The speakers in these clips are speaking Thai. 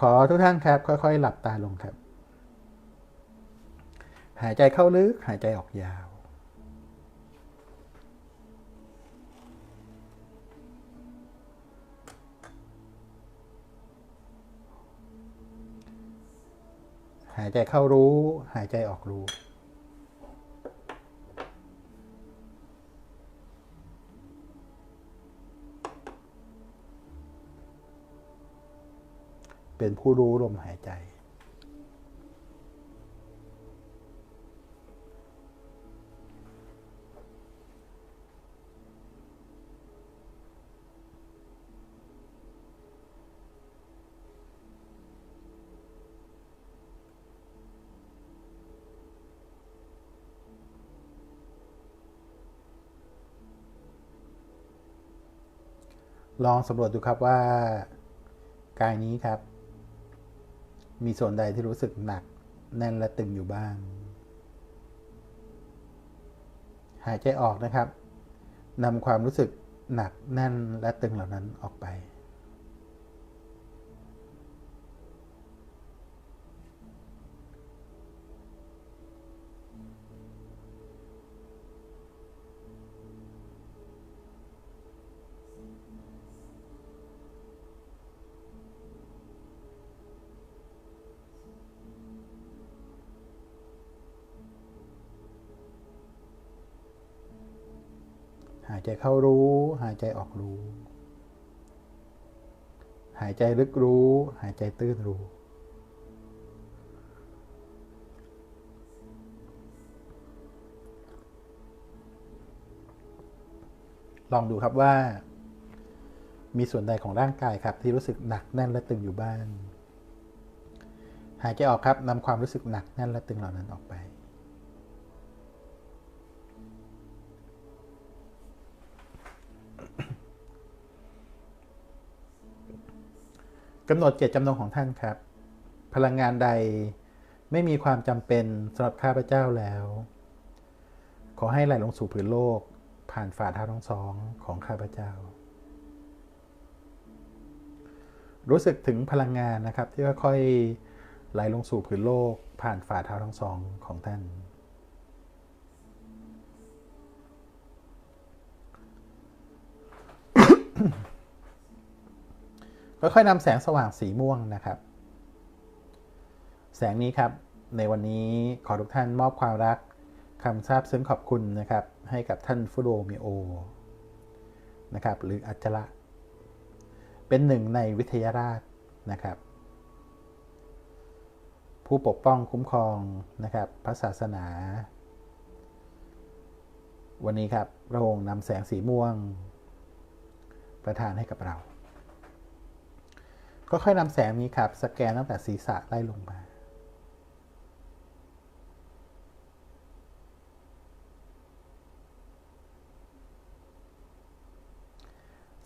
ขอทุกท่านครับ ค่อย ๆ หลับตาลงครับ หายใจเข้าลึก หายใจออกยาว หายใจเข้ารู้ หายใจออกรู้ เป็นผู้รู้ลมหายใจ ลองสำรวจดูครับว่ากายนี้ครับ มีส่วนใดที่รู้สึกหนัก แน่นและตึงอยู่บ้าง หายใจออกนะครับนำความรู้สึกหนักแน่นและตึงเหล่านั้นออกไป ใจเข้ารู้ หายใจออกรู้ หายใจลึกรู้ หายใจตื้นรู้ ลองดูครับว่า มีส่วนใดของร่างกายครับ ที่รู้สึกหนักแน่นและตึงอยู่บ้างหายใจออกครับนำความรู้สึกหนักแน่นและตึงเหล่านั้นออกไป กำหนดเจตจำนงของท่านครับ พลังงานใดไม่มีความจำเป็นสำหรับข้าพเจ้าแล้ว ขอให้ไหลลงสู่ผืนโลก ผ่านฝ่าเท้าทั้งสองของข้าพเจ้า รู้สึกถึงพลังงานนะครับ ที่ค่อยๆไหลลงสู่ผืนโลก ผ่านฝ่าเท้าทั้งสองของท่าน ค่อยๆนำแสงสว่างสีม่วงนะครับ แสงนี้ครับ ในวันนี้ขอทุกท่านมอบความรักคำซาบซึ้งขอบคุณนะครับ ให้กับท่านฟุโดมิโอนะครับ หรืออัจฉระเป็นหนึ่งในวิทยาราชนะครับ ผู้ปกป้องคุ้มครองนะครับพระศาสนา วันนี้ครับพระองค์นำแสงสีม่วง ประทานให้กับเรา ก็ค่อยนำแสงนี้ครับ สแกนตั้งแต่ศีรษะไล่ลงมา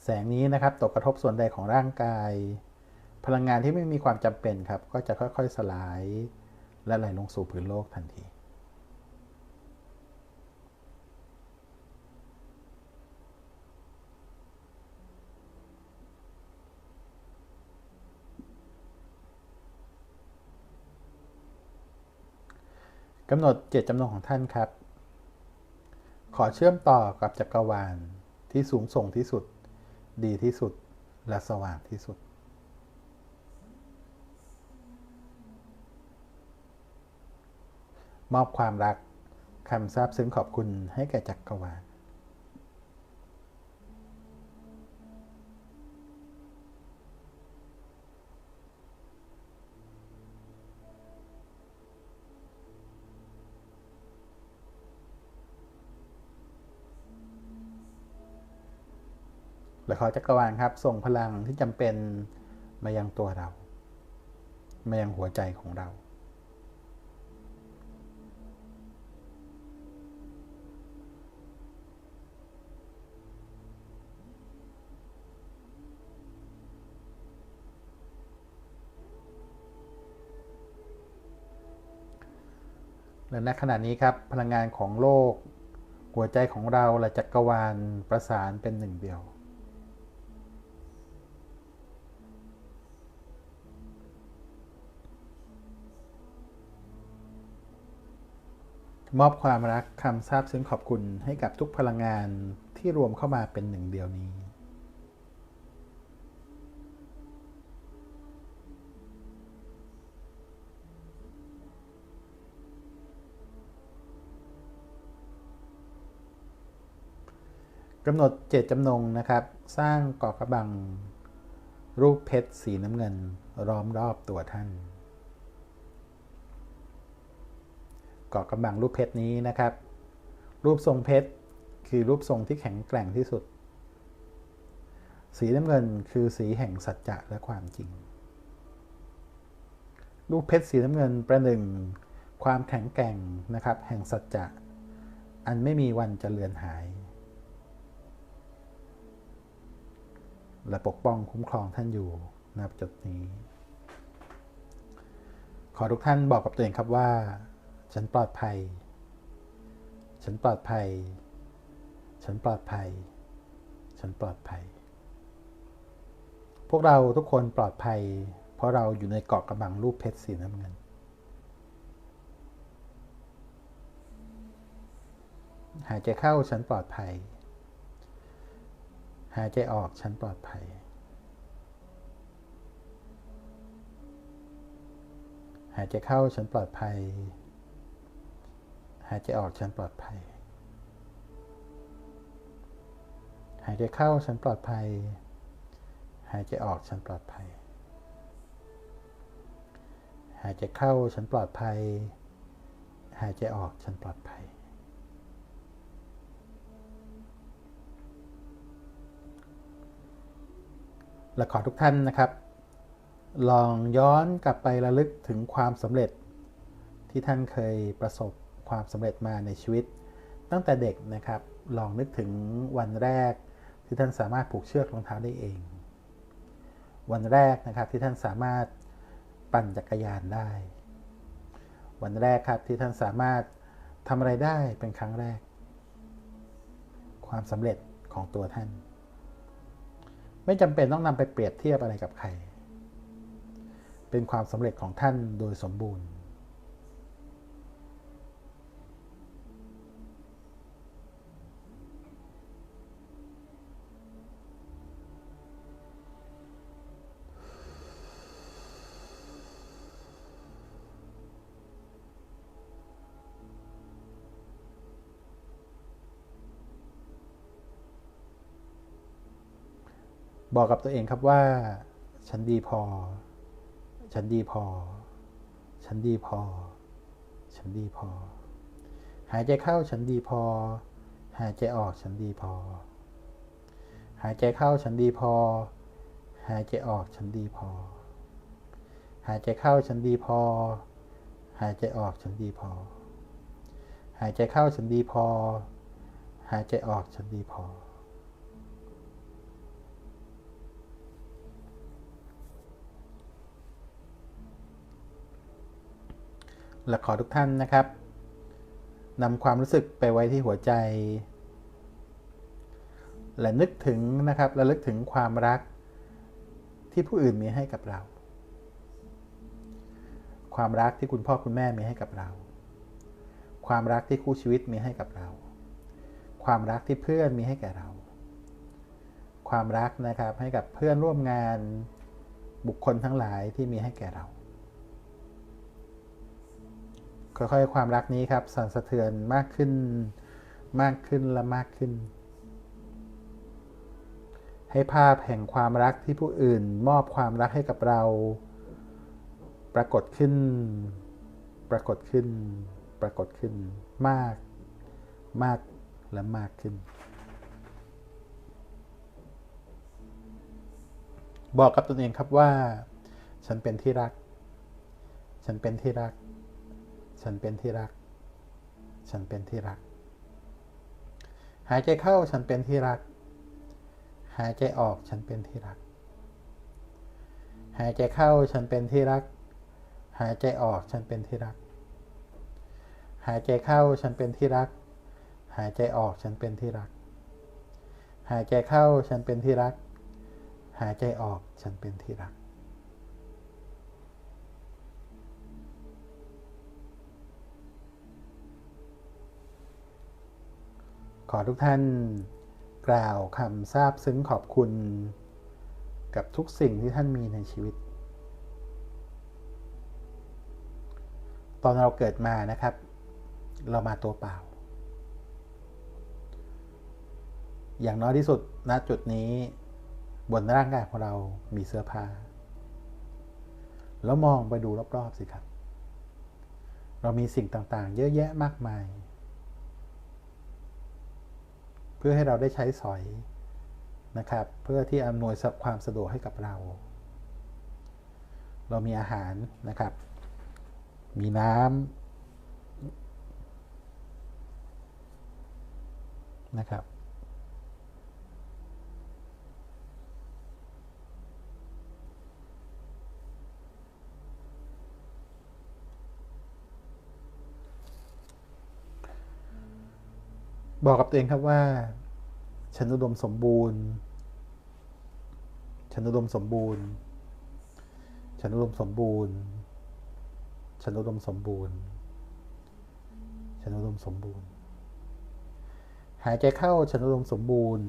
แสงนี้นะครับตกกระทบส่วนใดของร่างกาย พลังงานที่ไม่มีความจำเป็นครับ ก็จะค่อยๆสลาย และไหลลงสู่พื้นโลกทันที กำหนดเจตจำนงของท่านครับ ขอเชื่อมต่อกับจักรวาลที่สูงส่งที่สุด ดีที่สุด และสว่างที่สุด มอบความรักคำซาบซึ้งขอบคุณให้แก่จักรวาล และขอจักรวาลครับ ส่งพลังที่จำเป็นมายังตัวเรา มายังหัวใจของเรา และณขณะนี้ครับ พลังงานของโลก หัวใจของเราและจักรวาลประสานเป็นหนึ่งเดียว มอบความรักคำซาบซึ้งขอบคุณให้กับทุกพลังงานที่รวมเข้ามาเป็นหนึ่งเดียวนี้ กำหนดเจตจำนงนะครับ สร้างเกาะกระบัง รูปเพชรสีน้ำเงิน ล้อมรอบตัวท่าน เกาะกระบังรูปเพชรนี้นะครับ รูปทรงเพชรคือรูปทรงที่แข็งแกร่งที่สุด สีน้ำเงินคือสีแห่งสัจจะและความจริง รูปเพชรสีน้ำเงินประหนึ่งความแข็งแกร่งนะครับ แห่งสัจจะอันไม่มีวันจะเลือนหาย และปกป้องคุ้มครองท่านอยู่ณจุดนี้ ขอทุกท่านบอกกับตัวเองครับว่า ฉันปลอดภัย ฉันปลอดภัย ฉันปลอดภัย ฉันปลอดภัย พวกเราทุกคนปลอดภัย เพราะเราอยู่ในเกาะกระบังรูปเพชรสีน้ำเงิน หายใจเข้าฉันปลอดภัย หายใจออกฉันปลอดภัยหายใจเข้าฉันปลอดภัย หายใจออกฉันปลอดภัย หายใจเข้าฉันปลอดภัย หายใจออกฉันปลอดภัย หายใจเข้าฉันปลอดภัย หายใจออกฉันปลอดภัย และขอทุกท่านนะครับ ลองย้อนกลับไประลึกถึงความสำเร็จที่ท่านเคยประสบ ความสำเร็จมาในชีวิต ตั้งแต่เด็กนะครับลองนึกถึงวันแรกที่ท่านสามารถผูกเชือกรองเท้าได้เอง วันแรกนะครับที่ท่านสามารถปั่นจักรยานได้ วันแรกครับที่ท่านสามารถทำอะไรได้เป็นครั้งแรก ความสำเร็จของตัวท่าน ไม่จำเป็นต้องนำไปเปรียบเทียบอะไรกับใคร เป็นความสำเร็จของท่านโดยสมบูรณ์ บอกกับตัวเองครับว่า ฉันดีพอ ฉันดีพอ ฉันดีพอ ฉันดีพอ หายใจเข้าฉันดีพอ หายใจออกฉันดีพอ หายใจเข้าฉันดีพอ หายใจออกฉันดีพอ หายใจเข้าฉันดีพอ หายใจออกฉันดีพอ หายใจเข้าฉันดีพอ หายใจออกฉันดีพอ และขอทุกท่านนะครับนำความรู้สึกไปไว้ที่หัวใจ และนึกถึงนะครับและลึกถึงความรักที่ผู้อื่นมีให้กับเรา ความรักที่คุณพ่อคุณแม่มีให้กับเรา ความรักที่คู่ชีวิตมีให้กับเรา ความรักที่เพื่อนมีให้แก่เรา ความรักนะครับให้กับเพื่อนร่วมงานบุคคลทั้งหลายที่มีให้แก่เรา ค่อยๆ ความรักนี้ครับ สั่นสะเทือนมากขึ้น มากขึ้นและมากขึ้น ให้ภาพแห่งความรักที่ผู้อื่นมอบความรักให้กับเรา ปรากฏขึ้น ปรากฏขึ้น ปรากฏขึ้น มาก มากและมากขึ้น บอกกับตนเองครับว่า ฉันเป็นที่รัก ฉันเป็นที่รัก ฉันเป็นที่รัก ฉันเป็นที่รัก หายใจเข้าฉันเป็นที่รัก หายใจออกฉันเป็นที่รัก หายใจเข้าฉันเป็นที่รัก หายใจออกฉันเป็นที่รัก หายใจเข้าฉันเป็นที่รัก หายใจออกฉันเป็นที่รัก หายใจเข้าฉันเป็นที่รัก หายใจออกฉันเป็นที่รัก ขอทุกท่านกล่าวคำซาบซึ้งขอบคุณ กับทุกสิ่งที่ท่านมีในชีวิต ตอนเราเกิดมานะครับ เรามาตัวเปล่า อย่างน้อยที่สุดณจุดนี้ บนร่างกายของเรามีเสื้อผ้า แล้วมองไปดูรอบๆสิครับ เรามีสิ่งต่างๆ เยอะแยะมากมาย เพื่อให้เราได้ใช้สอยนะครับ เพื่อที่อำนวยความสะดวกให้กับเรา เรามีอาหารนะครับ มีน้ำนะครับ บอกกับตัวเองครับว่า ฉันอุดมสมบูรณ์ ฉันอุดมสมบูรณ์ ฉันอุดมสมบูรณ์ ฉันอุดมสมบูรณ์ ฉันอุดมสมบูรณ์ หายใจเข้าฉันอุดมสมบูรณ์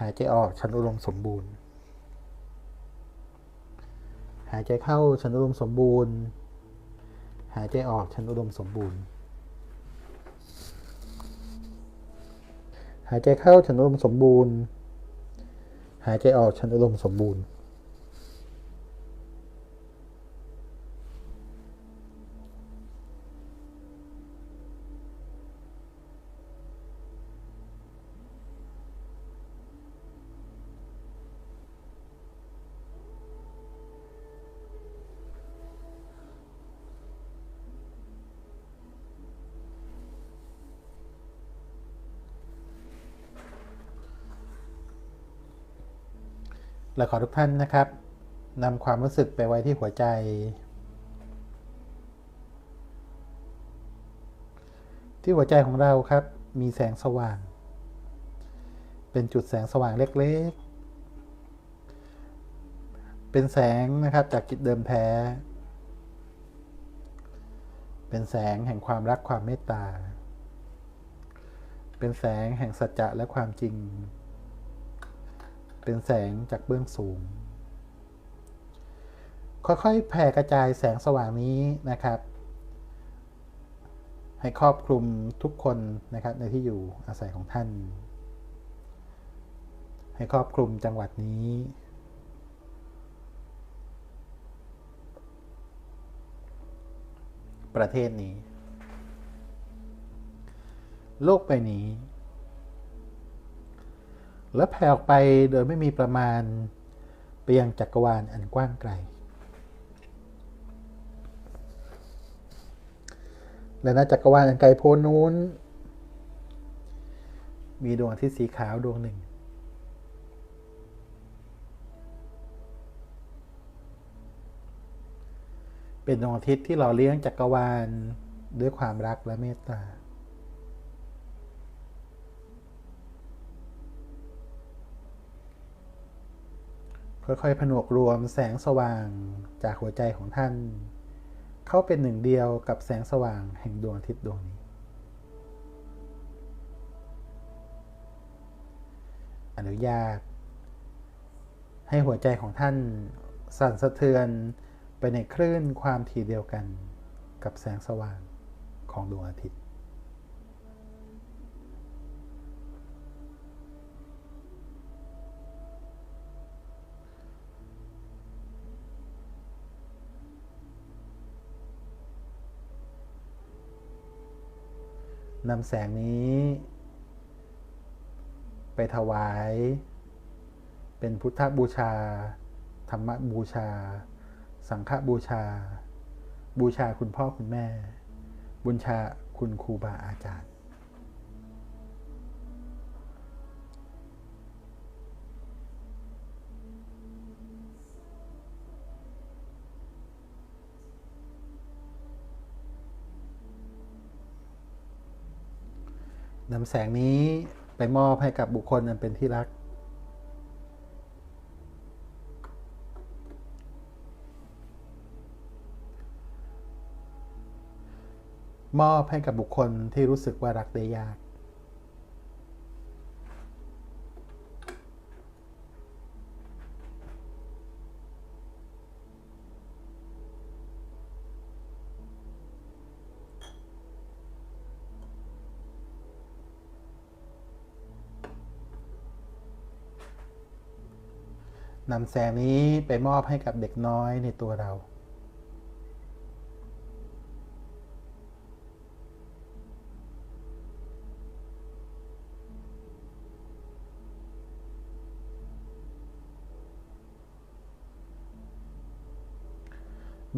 หายใจออกฉันอุดมสมบูรณ์ หายใจเข้าฉันอุดมสมบูรณ์ หายใจออกฉันอุดมสมบูรณ์ หายใจเข้าฉันอุดมสมบูรณ์ หายใจออกฉันอุดมสมบูรณ์ และขอทุกท่านนะครับนำความรู้สึกไปไว้ที่หัวใจ ที่หัวใจของเราครับมีแสงสว่าง เป็นจุดแสงสว่างเล็กๆ เป็นแสงนะครับจากจิตเดิมแท้ เป็นแสงแห่งความรักความเมตตา เป็นแสงแห่งสัจจะและความจริง เป็นแสงจากเบื้องสูง ค่อยๆ แผ่กระจายแสงสว่างนี้นะครับ ให้ครอบคลุมทุกคนนะครับในที่อยู่อาศัยของท่าน ให้ครอบคลุมจังหวัดนี้ประเทศนี้ โลกใบนี้ และแผ่ออกไปโดยไม่มีประมาณไปยังจักรวาลอันกว้างไกล และในจักรวาลอันไกลโพ้นนู้น มีดวงอาทิตย์สีขาวดวงหนึ่ง เป็นดวงอาทิตย์ที่หล่อเลี้ยงจักรวาลด้วยความรักและเมตตา ค่อยๆ ผนวกรวมแสงสว่างจากหัวใจของท่าน เข้าเป็นหนึ่งเดียวกับแสงสว่างแห่งดวงอาทิตย์ดวงนี้ อนุญาต ให้หัวใจของท่านสั่นสะเทือนไปในคลื่นความถี่เดียวกันกับแสงสว่างของดวงอาทิตย์ นำแสงนี้ ไปถวาย เป็นพุทธบูชา ธรรมบูชา สังฆบูชา บูชาคุณพ่อคุณแม่ บูชาคุณครูบาอาจารย์ นำแสงนี้ไปมอบให้กับบุคคลอันเป็นที่รัก มอบให้กับบุคคลที่รู้สึกว่ารักได้ยาก นำแสงนี้ไปมอบให้กับเด็กน้อยในตัวเรา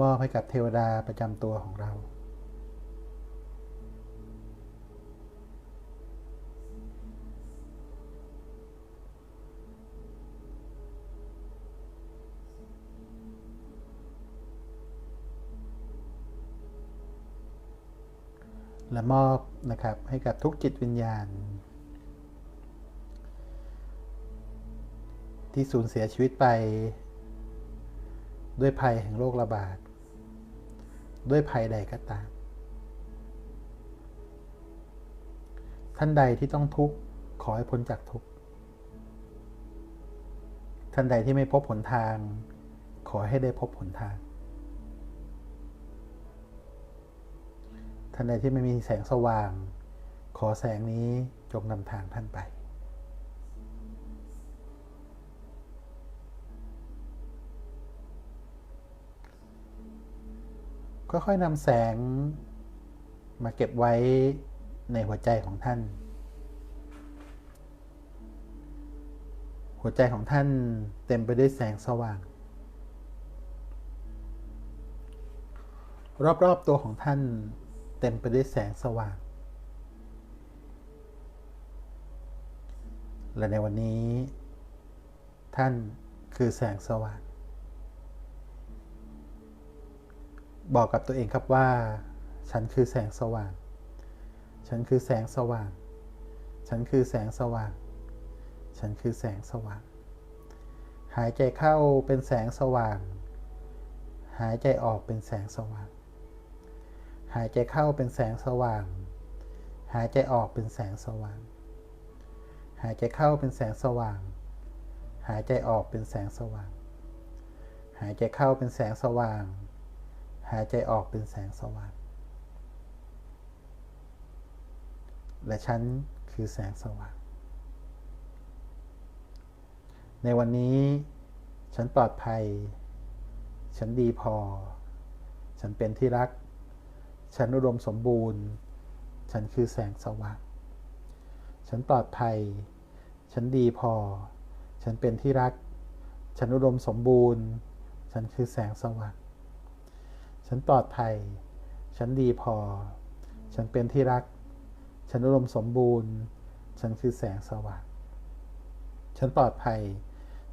มอบให้กับเทวดาประจำตัวของเรา และมอบนะครับให้กับทุกจิตวิญญาณ ที่สูญเสียชีวิตไป ด้วยภัยแห่งโรคระบาด ด้วยภัยใดก็ตาม ท่านใดที่ต้องทุกข์ขอให้พ้นจากทุกข์ท่านใดที่ไม่พบหนทาง ขอให้ได้พบหนทาง ท่านใดที่ไม่มีแสงสว่าง ขอแสงนี้จงนำทางท่านไป ค่อยๆนำแสงมาเก็บไว้ในหัวใจของท่าน หัวใจของท่านเต็มไปด้วยแสงสว่าง รอบๆตัวของท่าน เต็มไปด้วยแสงสว่าง และในวันนี้ ท่านคือแสงสว่าง บอกกับตัวเองครับว่า ฉันคือแสงสว่าง ฉันคือแสงสว่าง ฉันคือแสงสว่าง ฉันคือแสงสว่าง หายใจเข้าเป็นแสงสว่าง หายใจออกเป็นแสงสว่าง หายใจเข้าเป็นแสงสว่าง หายใจออกเป็นแสงสว่าง หายใจเข้าเป็นแสงสว่าง หายใจออกเป็นแสงสว่าง หายใจเข้าเป็นแสงสว่าง หายใจออกเป็นแสงสว่าง และฉันคือแสงสว่าง ในวันนี้ฉันปลอดภัย ฉันดีพอ ฉันเป็นที่รัก ฉันอุดมสมบูรณ์ ฉันคือแสงสว่าง ฉันปลอดภัย ฉันดีพอ ฉันเป็นที่รัก ฉันอุดมสมบูรณ์ ฉันคือแสงสว่าง ฉันปลอดภัย ฉันดีพอ ฉันเป็นที่รัก ฉันอุดมสมบูรณ์ ฉันคือแสงสว่าง ฉันปลอดภัย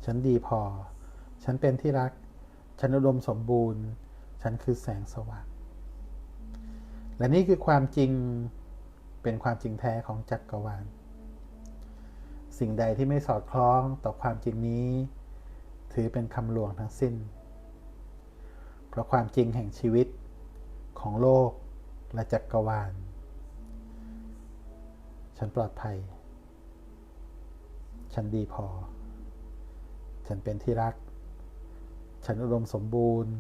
ฉันดีพอ ฉันเป็นที่รัก ฉันอุดมสมบูรณ์ ฉันคือแสงสว่าง และนี่คือความจริงเป็นความจริงแท้ของจักรวาล สิ่งใดที่ไม่สอดคล้องต่อความจริงนี้ ถือเป็นคำลวงทั้งสิ้น เพราะความจริงแห่งชีวิตของโลกและจักรวาล ฉันปลอดภัย ฉันดีพอ ฉันเป็นที่รัก ฉันอุดมสมบูรณ์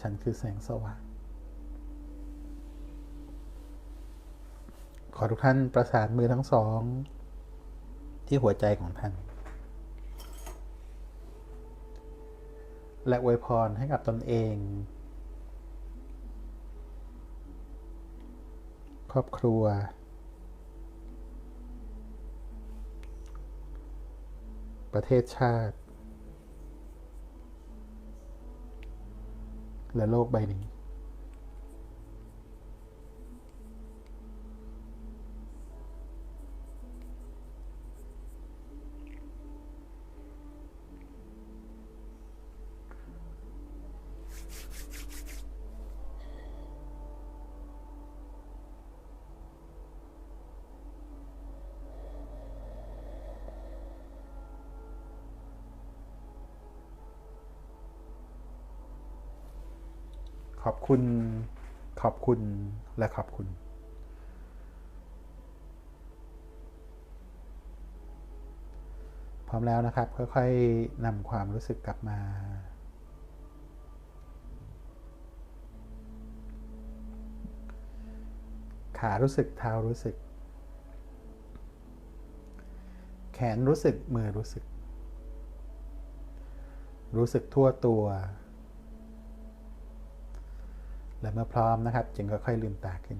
ฉันคือแสงสว่าง ข อทุกท่านประสานมือทั้งสอง ที่หัวใจของท่าน และอวยพรให้กับตนเอง ครอบครัว ประเทศชาติ และโลกใบนี้ คุณขอบคุณและขอบคุณ พร้อมแล้วนะครับ ค่อยๆนำความรู้สึกกลับมา ขารู้สึกเท้ารู้สึก แขนรู้สึกมือรู้สึก รู้สึกทั่วตัว และเมื่อพร้อมนะครับ จึงค่อยๆลืมตาขึ้น